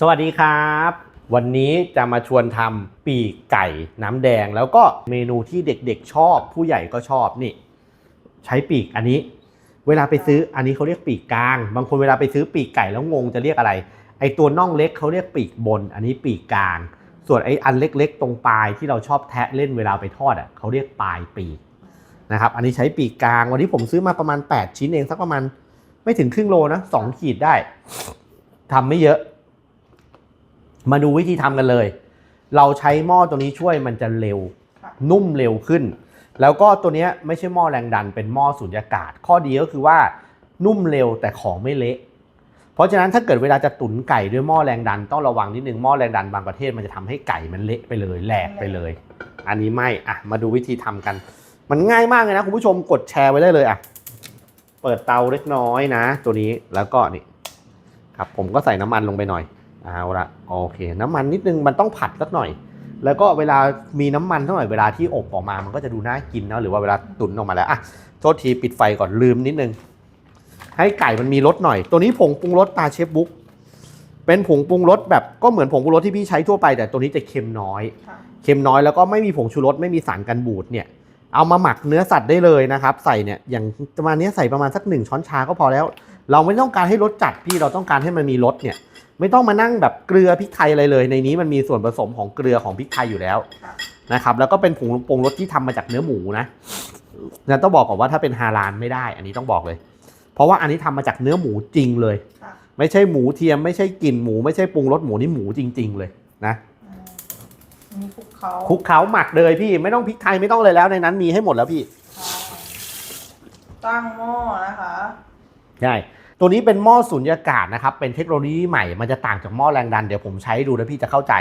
สวัสดีครับ วันนี้จะมาชวนทำปีกไก่น้ำแดง แล้วก็เมนูที่เด็กๆชอบ ผู้ใหญ่ก็ชอบนี่ ใช้ปีกอันนี้ เวลาไปซื้ออันนี้เขาเรียกปีกกลาง บางคนเวลาไปซื้อปีกไก่แล้วงงจะเรียกอะไร ไอตัวน่องเล็กเขาเรียกปีกบน อันนี้ปีกกลาง ส่วนไออันเล็กๆ ตรงปลายที่เราชอบแทะเล่นเวลาไปทอดอะเขาเรียกปลายปีกนะครับ อันนี้ใช้ปีกกลาง วันนี้ผมซื้อมาประมาณ 8 ชิ้นเองสักประมาณไม่ถึงครึ่งโลนะสองขีดได้ทำไม่เยอะ มาดูวิธีทำกันเลย เราใช้หม้อตัวนี้ช่วยมันจะเร็วค่ะนุ่มเร็วขึ้น แล้วก็ตัวเนี้ยไม่ใช่หม้อแรงดัน เป็นหม้อสูญญากาศ ข้อดีก็คือว่านุ่มเร็วแต่ของไม่เละ เพราะฉะนั้นถ้าเกิดเวลาจะตุ๋นไก่ด้วยหม้อแรงดันต้องระวังนิดนึงหม้อแรงดันบางประเทศมันจะทำให้ไก่มันเละไปเลยแหลกไปเลย อันนี้ไม่อะมาดูวิธีทำกัน มันง่ายมากเลยนะคุณผู้ชมกดแชร์ไว้ได้เลยอะเปิดเตาเล็กน้อยนะ ตัวนี้แล้วก็นี่ครับผมก็ใส่น้ำมันลงไปหน่อย เอาละโอเค น้ำมันนิดนึงมันต้องผัดสักหน่อย แล้วก็เวลามีน้ำมันเท่าไหร่เวลาที่อบออกมามันก็จะดูน่ากินเนาะหรือว่าเวลาตุ๋นออกมาแล้วอะโทษทีปิดไฟก่อนลืมนิดนึง ให้ไก่มันมีรสหน่อย ตัวนี้ผงปรุงรสตาเชฟบุ๊กเป็นผงปรุงรสแบบก็เหมือนผงปรุงรสที่พี่ใช้ทั่วไป แต่ตัวนี้จะเค็มน้อยค่ะเค็มน้อยแล้วก็ไม่มีผงชูรสไม่มีสารกันบูดเนี่ยเอามาหมักเนื้อสัตว์ได้เลยนะครับ ใส่เนี่ยอย่างประมาณเนี้ยใส่ประมาณสักหนึ่งช้อนชาก็พอแล้ว เราไม่ต้องการให้รสจัดพี่เราต้องการให้มันมีรสเนี่ย ไม่ต้องมานั่งแบบเกลือพริกไทยอะไรเลย ในนี้มันมีส่วนผสมของเกลือของพริกไทยอยู่แล้วค่ะนะครับ แล้วก็เป็นผงปรุงรสที่ทำมาจากเนื้อหมูนะนะต้องบอกก่อนว่าถ้าเป็นฮาลาลไม่ได้ อันนี้ต้องบอกเลย เพราะว่าอันนี้ทำมาจากเนื้อหมูจริงเลยค่ะไม่ใช่หมูเทียม ไม่ใช่กลิ่นหมู ไม่ใช่ปรุงรสหมูนี่หมูจริง ๆ เลยนะอืมมีคลุกเขาคลุกเคล้าหมักเลยพี่ไม่ต้องพริกไทยไม่ต้องเลยแล้วในนั้นมีให้หมดแล้วพี่ค่ะตั้งหม้อนะคะใช่ ตัวนี้เป็นหม้อสูญญากาศนะครับ เป็นเทคโนโลยีใหม่ มันจะต่างจากหม้อแรงดัน เดี๋ยวผมใช้ดูแล้วพี่จะเข้าใจ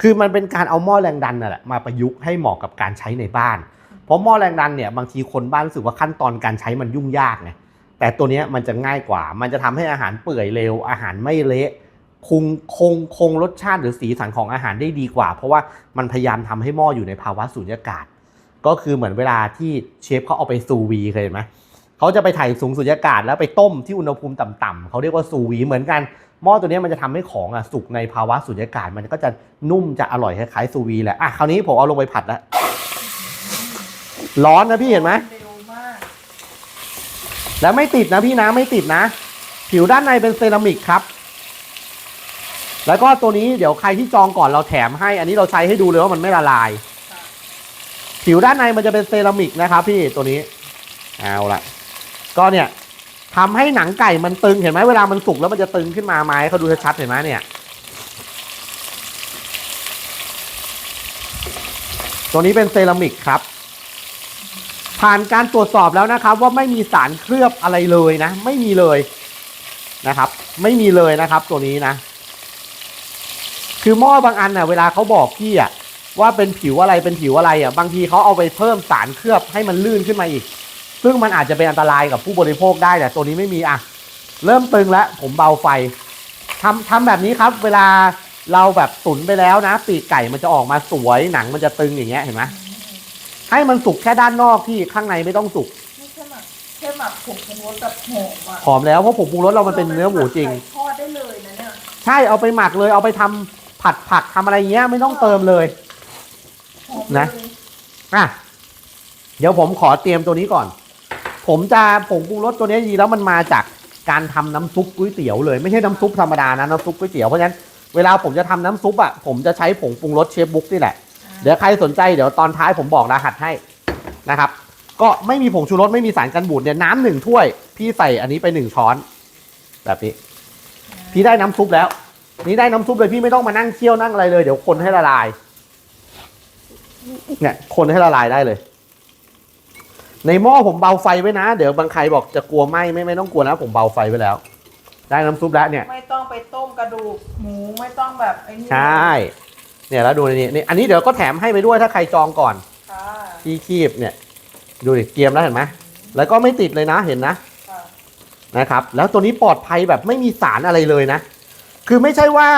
คือมันเป็นการเอาหม้อแรงดันน่ะแหละมาประยุกต์ให้เหมาะกับการใช้ในบ้าน เพราะหม้อแรงดันเนี่ยบางทีคนบ้านรู้สึกว่าขั้นตอนการใช้มันยุ่งยากไง แต่ตัวนี้มันจะง่ายกว่า มันจะทำให้อาหารเปื่อยเร็ว อาหารไม่เละคงคงคงรสชาติหรือสีสันของอาหารได้ดีกว่า เพราะว่ามันพยายามทำให้หม้ออยู่ในภาวะสูญญากาศ ก็คือเหมือนเวลาที่เชฟเขาเอาไปซูวีเคยเห็นไหม เขาจะไปถ่ายสูงสุญญากาศแล้วไปต้มที่อุณหภูมิต่ำๆเขาเรียกว่าซูวีเหมือนกันหม้อตัวนี้มันจะทำให้ของอะสุกในภาวะสุญญากาศ มันก็จะนุ่มจะอร่อยคล้ายๆซูวีแหละอะคราวนี้ผมเอาลงไปผัดแล้วร้อนนะพี่เห็นไหมแล้วไม่ติดนะพี่นะไม่ติดนะ ผิวด้านในเป็นเซรามิกครับ แล้วก็ตัวนี้เดี๋ยวใครที่จองก่อนเราแถมให้ อันนี้เราใช้ให้ดูเลยว่ามันไม่ละลาย ผิวด้านในมันจะเป็นเซรามิกนะครับพี่ตัวนี้เอาละ ก็เนี่ยทำให้หนังไก่มันตึงเห็นไหมเวลามันสุกแล้วมันจะตึงขึ้นมาไหมเขาดูชัดๆเห็นไหมเนี่ยตัวนี้เป็นเซรามิกครับ ผ่านการตรวจสอบแล้วนะครับ ว่าไม่มีสารเคลือบอะไรเลยนะ ไม่มีเลยนะครับ ไม่มีเลยนะครับ ตัวนี้นะ คือหม้อบางอันน่ะ เวลาเขาบอกพี่อะว่าเป็นผิวอะไรเป็นผิวอะไรอะบางทีเขาเอาไปเพิ่มสารเคลือบให้มันลื่นขึ้นมาอีก ซึ่งมันอาจจะเป็นอันตรายกับผู้บริโภคได้แต่ตัวนี้ไม่มีอะ เริ่มตึงแล้วผมเบาไฟทำทำแบบนี้ครับ เวลาเราแบบตุ๋นไปแล้วนะ ปีกไก่มันจะออกมาสวยหนังมันจะตึงอย่างเงี้ยเห็นไหมให้มันสุกแค่ด้านนอกที่ข้างในไม่ต้องสุกนี่แค่หมักแค่หมักผงปรุงรสแบบหอมอะหอมแล้วเพราะผงปรุงรสเรามันเป็นเนื้อหมูจริงใส่ทอดได้เลยนะเนี่ยใช่เอาไปหมักเลยเอาไปทำผัดผักทำอะไรเงี้ยไม่ต้องเติมเลยหอมนะเลยอะเดี๋ยวผมขอเตรียมตัวนี้ก่อน ผมจะผงปรุงรสตัวนี้ดีแล้วมันมาจากการทำน้ำซุปก๋วยเตี๋ยวเลยไม่ใช่น้ำซุปธรรมดานะน้ำซุปก๋วยเตี๋ยวเพราะฉะนั้นเวลาผมจะทำน้ำซุปอะผมจะใช้ผงปรุงรสเชฟบุ๊กนี่แหละเดี๋ยวใครสนใจเดี๋ยวตอนท้ายผมบอกรหัสให้นะครับ ก็ไม่มีผงชูรสไม่มีสารกันบูดเนี่ยน้ำหนึ่งถ้วย พี่ใส่อันนี้ไปหนึ่งช้อน แบบนี้ พี่ได้น้ำซุปแล้ว นี่ได้น้ำซุปเลยพี่ไม่ต้องมานั่งเคี่ยวนั่งอะไรเลย เดี๋ยวคนให้ละลายเนี่ยคนให้ละลายได้เลย ในหม้อผมเบาไฟไว้นะ เดี๋ยวบางใครบอกจะกลัวไหมไม่ไม่ต้องกลัวนะ ผมเบาไฟไว้แล้ว ได้น้ำซุปแล้วเนี่ย ไม่ต้องไปต้มกระดูกหมูไม่ต้องแบบไอ้นี่ใช่ เนี่ยแล้วดูในนี้นี่อันนี้เดี๋ยวก็แถมให้ไปด้วยถ้าใครจองก่อนค่ะที่คีบเนี่ย ดูดิเกรียมแล้วเห็นไหมแล้วก็ไม่ติดเลยนะเห็นนะค่ะนะครับ แล้วตัวนี้ปลอดภัยแบบไม่มีสารอะไรเลยนะ คือไม่ใช่ว่า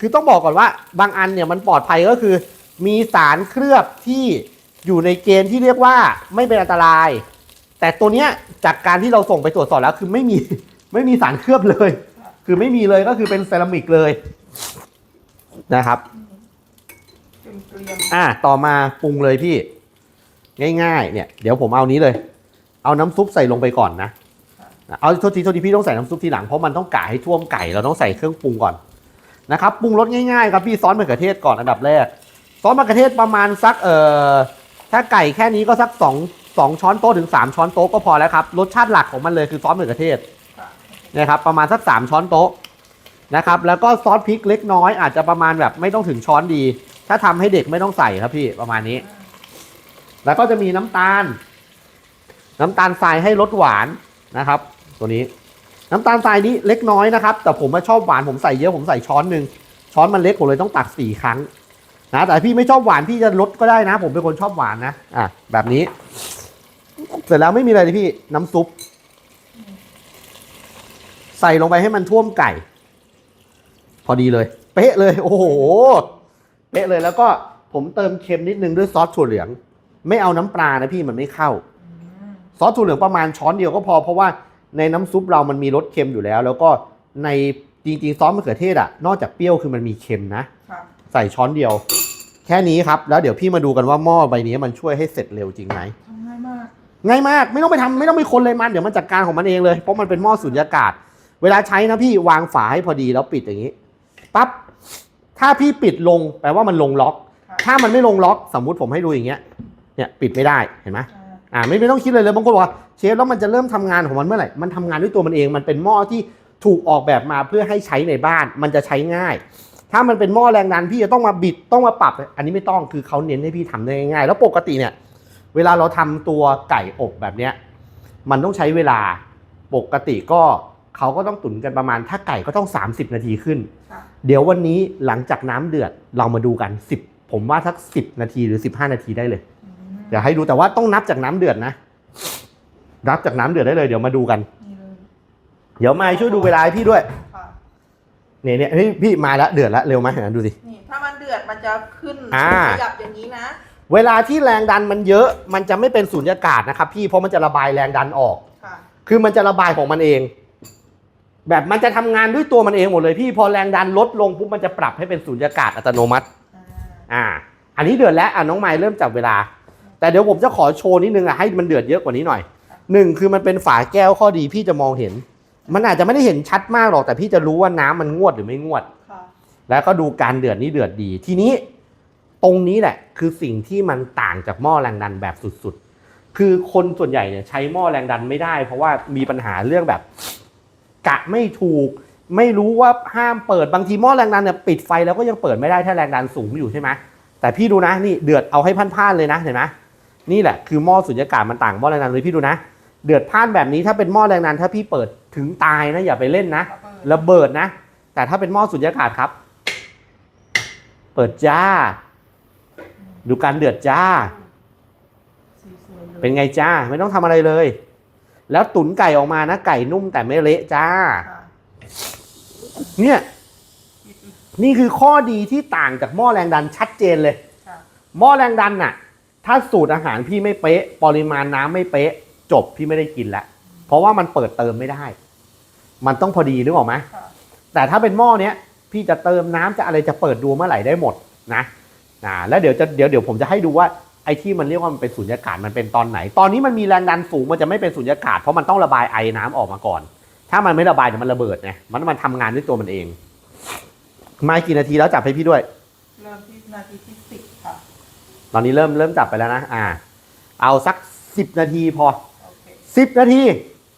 คือต้องบอกก่อนว่า บางอันเนี่ยมันปลอดภัยก็คือ มีสารเคลือบที่ อยู่ในเกณฑ์ที่เรียกว่าไม่เป็นอันตราย แต่ตัวเนี้ยจากการที่เราส่งไปตรวจสอบแล้ว คือไม่มีไม่มีสารเคลือบเลย คือไม่มีเลยก็คือเป็นเซรามิกเลยนะครับอะต่อมาปรุงเลยพี่ ง่ายๆ เนี่ย เดี๋ยวผมเอานี้เลย เอาน้ำซุปใส่ลงไปก่อนนะเอาโทษทีโทษทีพี่ต้องใส่น้ำซุปทีหลังเพราะมันต้องกะให้ท่วมไก่เราต้องใส่เครื่องปรุงก่อนนะครับปรุงรสง่ายๆครับพี่ซอสมะเขือเทศก่อนอันดับแรกซอสมะเขือเทศประมาณสักเอ่อ ถ้าไก่แค่นี้ก็สักสองสองช้อนโต๊ะถึงสามช้อนโต๊ะก็พอแล้วครับ รสชาติหลักของมันเลยคือซอสมะเขือเทศนะครับประมาณสักสามช้อนโต๊ะนะครับแล้วก็ซอสพริกเล็กน้อยอาจจะประมาณแบบไม่ต้องถึงช้อนดี ถ้าทำให้เด็กไม่ต้องใส่ครับพี่ประมาณนี้ แล้วก็จะมีน้ำตาล น้ำตาลทรายให้รสหวานนะครับ ตัวนี้ น้ำตาลทรายนี้เล็กน้อยนะครับ แต่ผมชอบหวานผมใส่เยอะผมใส่ช้อนหนึ่งช้อนมันเล็กผมเลยต้องตักสี่ครั้ง นะแต่พี่ไม่ชอบหวานพี่จะลดก็ได้นะ ผมเป็นคนชอบหวานนะอะแบบนี้ เสร็จแล้วไม่มีอะไรเลยพี่น้ำซุป ใส่ลงไปให้มันท่วมไก่ พอดีเลย เป๊ะเลย โอ้โห เป๊ะเลยแล้วก็ผมเติมเค็มนิดนึงด้วยซอสถั่วเหลือง ไม่เอาน้ำปลานะพี่มันไม่เข้า ซอสถั่วเหลืองประมาณช้อนเดียวก็พอเพราะว่าในน้ำซุปเรามันมีรสเค็มอยู่แล้ว แล้วก็ในจริงๆซอสมะเขือเทศอะนอกจากเปรี้ยวคือมันมีเค็มนะ ใส่ช้อนเดียว แค่นี้ครับ แล้วเดี๋ยวพี่มาดูกันว่าหม้อใบนี้มันช่วยให้เสร็จเร็วจริงไหมทำง่ายมากง่ายมากไม่ต้องไปทำไม่ต้องไปคนเลยมันเดี๋ยวมันจัดการของมันเองเลยเพราะมันเป็นหม้อสุญญากาศ เวลาใช้นะพี่วางฝาให้พอดีแล้วปิดอย่างนี้ปั๊บถ้าพี่ปิดลงแปลว่ามันลงล็อกค่ะถ้ามันไม่ลงล็อกสมมุติผมให้ดูอย่างเงี้ยเนี่ยปิดไม่ได้เห็นไหมอ่าอ่าไม่ไม่ต้องคิดเลยเลยบางคนบอกว่าเชฟแล้วมันจะเริ่มทำงานของมันเมื่อไหร่มันทำงานด้วยตัวมันเองมันเป็นหม้อที่ถูกออกแบบมาเพื่อให้ใช้ในบ้าน มันจะใช้ง่าย ถ้ามันเป็นหม้อแรงดันพี่จะต้องมาบิดต้องมาปรับ อันนี้ไม่ต้องคือเขาเน้นให้พี่ทำได้ง่ายๆแล้วปกติเนี่ย เวลาเราทำตัวไก่อบแบบเนี้ยมันต้องใช้เวลาปกติก็เขาก็ต้องตุ๋นกันประมาณถ้าไก่ก็ต้อง 30 นาทีขึ้น ค่ะเดี๋ยววันนี้หลังจากน้ำเดือดเรามาดูกัน 10 ผมว่าสัก 10 นาทีหรือ 15 นาทีได้เลย อืมเดี๋ยวให้ดูแต่ว่าต้องนับจากน้ำเดือดนะ นับจากน้ำเดือดได้เลยเดี๋ยวมาดูกัน นี่เลยเดี๋ยวมายช่วยดูเวลาให้พี่ด้วยค่ะ เนี่ยเนี่ยเฮ้ยพี่มาแล้วเดือดแล้วเร็วไหมเห็นไหมดูสิ นี่ถ้ามันเดือดมันจะขึ้นอ่า ขยับอย่างนี้นะ เวลาที่แรงดันมันเยอะ มันจะไม่เป็นสูญญากาศนะครับพี่เพราะมันจะระบายแรงดันออก ค่ะ คือมันจะระบายของมันเอง แบบมันจะทำงานด้วยตัวมันเองหมดเลยพี่พอแรงดันลดลงปุ๊บมันจะปรับให้เป็นสูญญากาศอัตโนมัติ อ่า อ่า อันนี้เดือดแล้วอะน้องไม้เริ่มจับเวลา แต่เดี๋ยวผมจะขอโชว์นิดนึงอะให้มันเดือดเยอะกว่านี้หน่อยหนึ่งคือมันเป็นฝาแก้วข้อดีพี่จะมองเห็น มันอาจจะไม่ได้เห็นชัดมากหรอกแต่พี่จะรู้ว่าน้ำมันงวดหรือไม่งวดค่ะแล้วก็ดูการเดือดนี่เดือดดี ทีนี้ตรงนี้แหละ คือสิ่งที่มันต่างจากหม้อแรงดันแบบสุดๆ คือคนส่วนใหญ่เนี่ยใช้หม้อแรงดันไม่ได้ เพราะว่ามีปัญหาเรื่องแบบ กะไม่ถูก ไม่รู้ว่าห้ามเปิดบางทีหม้อแรงดันเนี่ยปิดไฟแล้วก็ยังเปิดไม่ได้ถ้าแรงดันสูงอยู่ใช่ไหมแต่พี่ดูนะนี่เดือดเอาให้พ่านๆเลยนะเห็นไหมนี่แหละคือหม้อสุญญากาศมันต่างหม้อแรงดันเลยพี่ดูนะ เดือดพ่านแบบนี้ถ้าเป็นหม้อแรงดันถ้าพี่เปิด ถึงตายนะอย่าไปเล่นนะระเบิดระเบิดนะ แต่ถ้าเป็นหม้อสุญญากาศครับ เปิดจ้า ดูการเดือดจ้าสีสวยเลยเป็นไงจ้า ไม่ต้องทำอะไรเลย แล้วตุ๋นไก่ออกมานะ ไก่นุ่มแต่ไม่เละจ้าค่ะเนี่ย นี่คือข้อดีที่ต่างจากหม้อแรงดันชัดเจนเลยค่ะหม้อแรงดันน่ะ ถ้าสูตรอาหารพี่ไม่เป๊ะ ปริมาณน้ำไม่เป๊ะ จบพี่ไม่ได้กินแล้วเพราะว่ามันเปิดเติมไม่ได้ มันต้องพอดีนึกออกไหมค่ะแต่ถ้าเป็นหม้อเนี้ยพี่จะเติมน้ำจะอะไรจะเปิดดูเมื่อไหร่ได้หมดนะนะแล้วเดี๋ยวจะเดี๋ยวเดี๋ยวผมจะให้ดูว่าไอ้ที่มันเรียกว่ามันเป็นสุญญากาศมันเป็นตอนไหน ตอนนี้มันมีแรงดันสูงมันจะไม่เป็นสุญญากาศเพราะมันต้องระบายไอน้ำออกมาก่อน ถ้ามันไม่ระบายเดี๋ยวมันระเบิดไงมันมันทำงานด้วยตัวมันเอง มากี่นาทีแล้วจับให้พี่ด้วยเริ่มที่นาทีที่สิบค่ะตอนนี้เริ่มเริ่มจับไปแล้วนะอ่า เอาสักสิบนาทีพอโอเคสิบนาที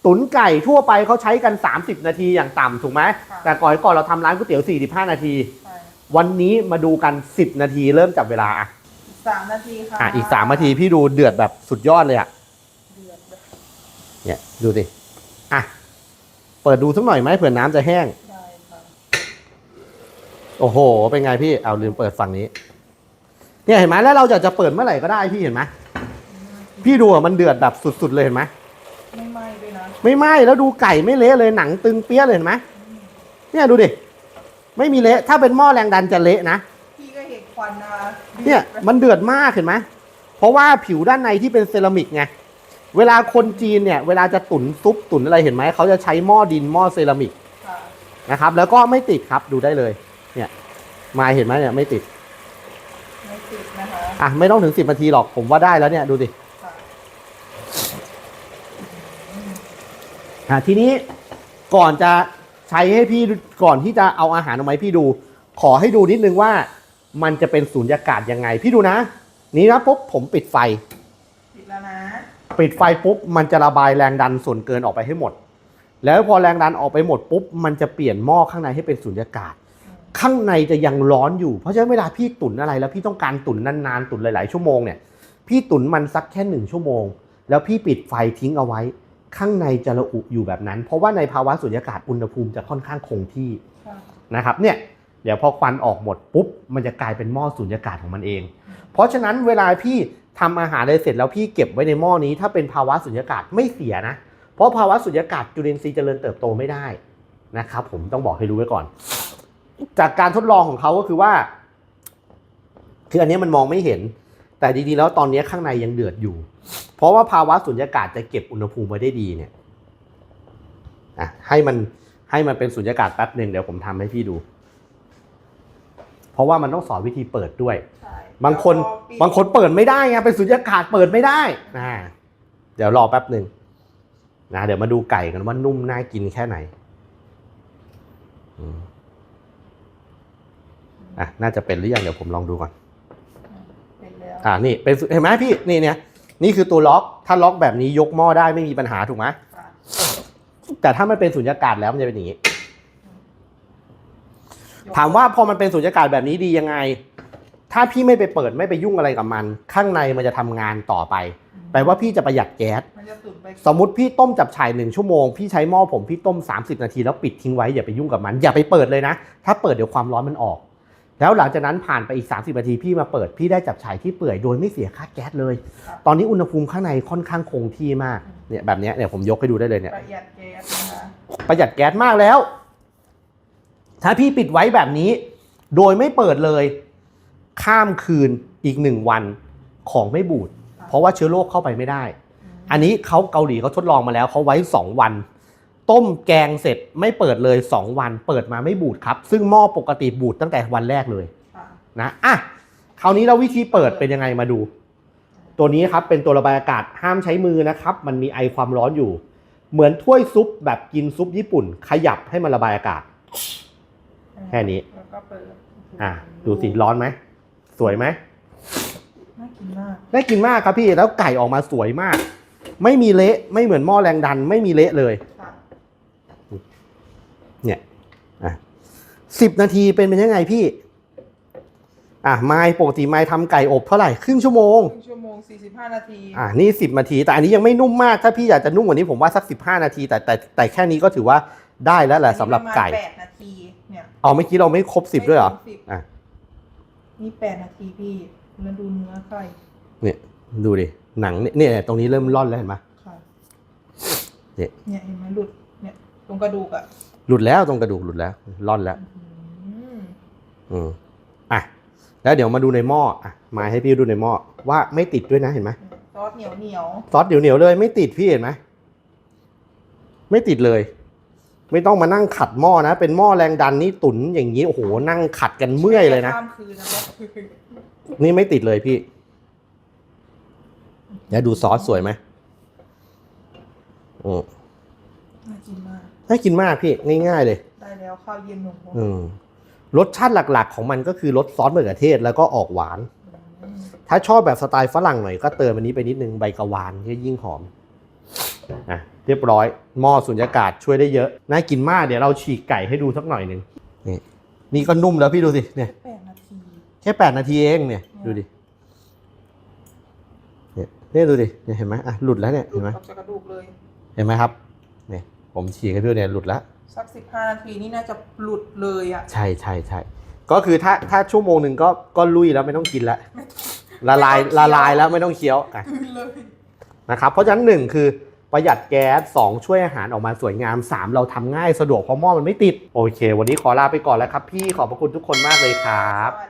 ตุ๋นไก่ทั่วไปเขาใช้กัน 30 นาทีอย่างต่ำถูกไหมค่ะแต่ก่อนก่อนเราทำร้านก๋วยเตี๋ยว 45 นาทีใช่วันนี้มาดูกัน 10 นาทีเริ่มจับเวลาอะอีกสามนาทีค่ะอะอีก 3 นาทีพี่ดูเดือดแบบสุดยอดเลยอะเดือดแบบเนี่ยดูสิอะเปิดดูสักหน่อยไหมเผื่อน้ำจะแห้งได้ค่ะโอ้โห เป็นไงพี่ เอาลืมเปิดฝั่งนี้ เนี่ยเห็นไหมแล้วเราจะจะเปิดเมื่อไหร่ก็ได้พี่เห็นไหมพี่ดูอะมันเดือดแบบสุดๆเลยเห็นไหมไม่ไหม้ด้วยนะ ไม่ไหม้แล้วดูไก่ไม่เละเลยหนังตึงเปี้ยเลยเห็นไหมเนี่ยดูดิไม่มีเละถ้าเป็นหม้อแรงดันจะเละนะพี่ก็เห็นควันนะคะเนี่ยมันเดือดมากเห็นไหมเพราะว่าผิวด้านในที่เป็นเซรามิกไงเวลาคนจีนเนี่ยเวลาจะตุ๋นซุปตุ๋นอะไรเห็นไหมเขาจะใช้หม้อดินหม้อเซรามิกค่ะนะครับ แล้วก็ไม่ติดครับดูได้เลย เนี่ยมาเห็นไหมเนี่ยไม่ติดไม่ติดนะคะอะไม่ต้องถึงสิบนาทีหรอกผมว่าได้แล้วเนี่ยดูดิ ค่ะ อะทีนี้ก่อนจะใช้ให้พี่ดูก่อนที่จะเอาอาหารออกมาให้พี่ดู ขอให้ดูนิดนึงว่ามันจะเป็นสูญญากาศยังไง พี่ดูนะ นี่นะปุ๊บผมปิดไฟติดแล้วนะ ปิดไฟปุ๊บมันจะระบายแรงดันส่วนเกินออกไปให้หมด แล้วพอแรงดันออกไปหมดปุ๊บมันจะเปลี่ยนหม้อข้างในให้เป็นสูญญากาศ ข้างในจะยังร้อนอยู่ เพราะฉะนั้นเวลาพี่ตุ๋นอะไร แล้วพี่ต้องการตุ๋นนานๆตุ๋นหลาย ๆ ชั่วโมงเนี่ย พี่ตุ๋นมันสักแค่หนึ่งชั่วโมง แล้วพี่ปิดไฟทิ้งเอาไว้ ข้างในจะระอุอยู่แบบนั้น เพราะว่าในภาวะสูญญากาศอุณหภูมิจะค่อนข้างคงที่ค่ะนะครับเนี่ยเดี๋ยวพอควันออกหมดปุ๊บมันจะกลายเป็นหม้อสูญญากาศของมันเอง เพราะฉะนั้นเวลาพี่ทำอาหารอะไรเสร็จแล้วพี่เก็บไว้ในหม้อนี้ ถ้าเป็นภาวะสูญญากาศไม่เสียนะ เพราะภาวะสูญญากาศจุลินทรีย์เจริญเติบโตไม่ได้นะครับผมต้องบอกให้รู้ไว้ก่อน จากการทดลองของเขาก็คือว่า คืออันนี้มันมองไม่เห็น แต่จริงๆแล้วตอนนี้ข้างในยังเดือดอยู่ เพราะว่าภาวะสุญญากาศจะเก็บอุณหภูมิไว้ได้ดีเนี่ยอะให้มันให้มันเป็นสุญญากาศแป๊บหนึ่งเดี๋ยวผมทำให้พี่ดู เพราะว่ามันต้องสอนวิธีเปิดด้วยใช่บางคนแล้วก็ปิดบางคนเปิดไม่ได้ไงเป็นสุญญากาศเปิดไม่ได้นะเดี๋ยวรอแป๊บหนึ่งนะเดี๋ยวมาดูไก่กันว่านุ่มน่ากินแค่ไหนอืมอะน่าจะเป็นหรือยังเดี๋ยวผมลองดูก่อนเป็นแล้ว อ่านี่เป็นเห็นไหมพี่นี่เนี่ยนี่คือตัวล็อกถ้าล็อกแบบนี้ยกหม้อได้ไม่มีปัญหาถูกไหมแต่ถ้ามันเป็นสุญญากาศแล้วมันจะเป็นอย่างนี้ ถามว่าพอมันเป็นสุญญากาศแบบนี้ดียังไง ถ้าพี่ไม่ไปเปิดไม่ไปยุ่งอะไรกับมัน ข้างในมันจะทำงานต่อไป แปลว่าพี่จะประหยัดแก๊สสมมติพี่ต้มจับฉ่ายหนึ่งชั่วโมงพี่ใช้หม้อผมพี่ต้ม 30 นาทีแล้วปิดทิ้งไว้อย่าไปยุ่งกับมัน อย่าไปเปิดเลยนะ ถ้าเปิดเดี๋ยวความร้อนมันออก แล้วหลังจากนั้นผ่านไปอีก 30นาทีพี่มาเปิดพี่ได้จับฉ่ายที่เปื่อยโดยไม่เสียค่าแก๊สเลยค่ะตอนนี้อุณหภูมิข้างในค่อนข้างคงที่มากเนี่ยแบบเนี้ยเนี่ยผมยกให้ดูได้เลยเนี่ยประหยัดแก๊สนะคะประหยัดแก๊สมากแล้ว ถ้าพี่ปิดไว้แบบนี้ โดยไม่เปิดเลย ข้ามคืนอีกหนึ่งวันของไม่บูด เพราะว่าเชื้อโรคเข้าไปไม่ได้ อันนี้เขาเกาหลีเขาทดลองมาแล้วเขาไว้ 2 วัน ต้มแกงเสร็จไม่เปิดเลย 2 วันเปิดมาไม่บูดครับ ซึ่งหม้อปกติบูดตั้งแต่วันแรกเลยค่ะนะอะคราวนี้เราวิธีเปิดเป็นยังไงมาดู ตัวนี้ครับเป็นตัวระบายอากาศห้ามใช้มือนะครับ มันมีไอความร้อนอยู่ เหมือนถ้วยซุปแบบกินซุปญี่ปุ่น ขยับให้มันระบายอากาศ แค่นี้ แล้วก็เปิดอะดูสิร้อนไหมสวยไหมน่ากินมากได้กินมากครับพี่แล้วไก่ออกมาสวยมาก ไม่มีเละไม่เหมือนหม้อแรงดัน ไม่มีเละเลยค่ะเนี่ยอะ สิบนาทีเป็นเป็นยังไงพี่ อะไม้ปกติไม้ทำไก่อบเท่าไหร่ครึ่งชั่วโมง ครึ่งชั่วโมง 45 นาที อะนี่สิบนาที แต่อันนี้ยังไม่นุ่มมาก ถ้าพี่อยากจะนุ่มกว่านี้ผมว่าสักสิบห้านาที แต่แต่แต่แค่นี้ก็ถือว่าได้แล้วแหละสำหรับไก่อันนี้ประมาณ8นาทีเนี่ยเอาเมื่อกี้เราไม่ครบสิบด้วยเหรอ ไม่ถึง10อะ นี่8นาทีพี่แล้วดูเนื้อไก่เนี่ยดูดิหนังเนี่ยเนี่ยตรงนี้เริ่มร่อนแล้วเห็นไหม ค่ะเนี่ย เนี่ยเห็นไหมหลุดเนี่ยตรงกระดูกอะ หลุดแล้วตรงกระดูกหลุดแล้วร่อนแล้วอืมอืมอะแล้วเดี๋ยวมาดูในหม้ออะมาให้พี่ดูในหม้อว่าไม่ติดด้วยนะเห็นไหมซอสเหนียวเหนียวซอสเหนียวๆเลย ไม่ติดพี่เห็นไหมไม่ติดเลย ไม่ต้องมานั่งขัดหม้อนะ เป็นหม้อแรงดันนี่ตุ๋นอย่างนี้โอ้โหนั่งขัดกันเมื่อยเลยนะข้ามคืนนะครับนี่ไม่ติดเลยพี่แล้วดูซอสสวยไหมอืมน่ากินมาก น่ากินมากพี่ง่ายๆเลย ได้แล้วข้าวเย็นหนุ่มผมอืมรสชาติหลักๆ ของมันก็คือรสซอสมะเขือเทศแล้วก็ออกหวานอืมถ้าชอบแบบสไตล์ฝรั่งหน่อยก็เติมอันนี้ไปนิดนึงใบกะวานก็ยิ่งหอมอะเรียบร้อย หม้อสุญญากาศช่วยได้เยอะ น่ากินมากเดี๋ยวเราฉีกไก่ให้ดูสักหน่อยหนึ่งนี่นี่ก็นุ่มแล้วพี่ดูสิเนี่ยแปดนาทีแค่แปดนาทีเองเนี่ยดูดิเนี่ยเนี่ยดูดิเนี่ยเห็นไหมอะหลุดแล้วเนี่ยหลุเห็นไหมดออกจากกระดูกเลย เห็นไหมครับเนี่ย ผมฉีกให้พี่ดูเนี่ยหลุดแล้วสักสิบห้านาทีนี่น่าจะหลุดเลยอะใช่ใช่ใช่ก็คือถ้าถ้าชั่วโมงหนึ่งก็ก็ลุยแล้วไม่ต้องกินแล้วละลายไม่ต้องเคี้ยวละลายแล้วไม่ต้องเคี้ยวอะคืนเลยนะครับเพราะฉะนั้นหนึ่งคือประหยัดแก๊สสองช่วยอาหารออกมาสวยงามสามเราทำง่ายสะดวกเพราะหม้อมันไม่ติด โอเค วันนี้ขอลาไปก่อนแล้วครับพี่ขอบพระคุณทุกคนมากเลยครับสวัสดี